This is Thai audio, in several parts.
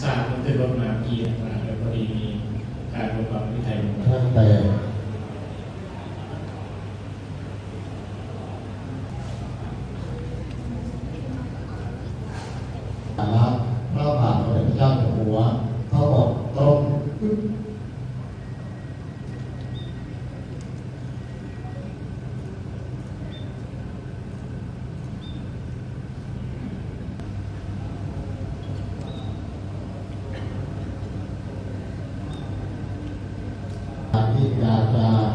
สร้างมันขึ้นรถมาเกียร์มาแล้วพอดีมีการรบกวนที่ไทยลงมาท่านแต่สาระพระบาทสมเด็จพระเจ้าอยู่หัวเขาบอกตรง ที่อย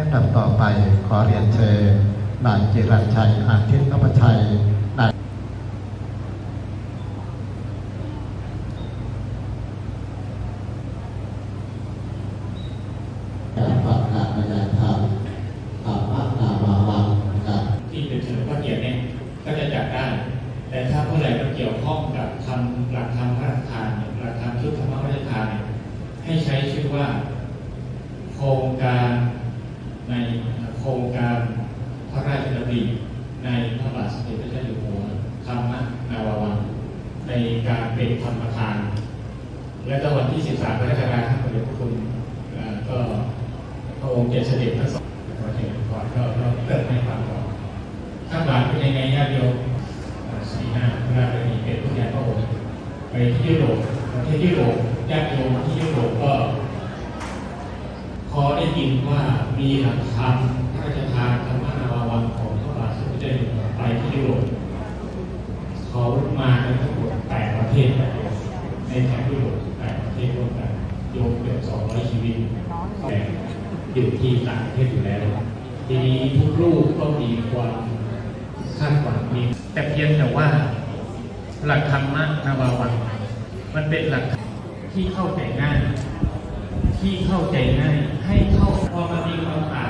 แนะนำต่อไปขอเรียนเชิญนายจิรัญชัยอาทิตย์นพชัยนายการฝากงานในการทำอาภานามาวังนะครับที่เป็นเฉลิมพระเกียร์เนี่ยก็จะจัดได้แต่ถ้าเมื่อไหร่มันเกี่ยวข้องกับทำหลักธรรมพระทานหลักธรรมชุดธรรมพระราชทานเนี่ยให้ใช้ชื่อว่า โครงการ โครงการพระราชดำริในพระบาทสมเด็จพระเจ้าอยู่หัวธรรมนาวาวังในการเป็นธรรมทาน และวันที่ 13กรกฎาคมพระเดชพระคุณก็พระองค์เจ็ดเสด็จทั้งสองขอเชิญก่อนก็เกิดให้ฟังก่อนข้างหลังเป็นยังไงญาติโยมอ่าสีหน้าพระราชนีเป็นผู้ใหญ่พระองค์ไปที่ยุโรปประเทศยุโรปญาติโยมที่ยุโรปก็พอได้ยินว่ามีหลักธรรม อยู่ที่ต่างประเทศอยู่แล้ว ทีนี้ทุกลูกก็มีความคาดหวังมีแต่เพียงแต่ว่า หลักธรรมนาวาวังมันเป็นหลักที่เข้าใจง่าย ที่เข้าใจง่าย ให้เข้าพอมันมีความต่าง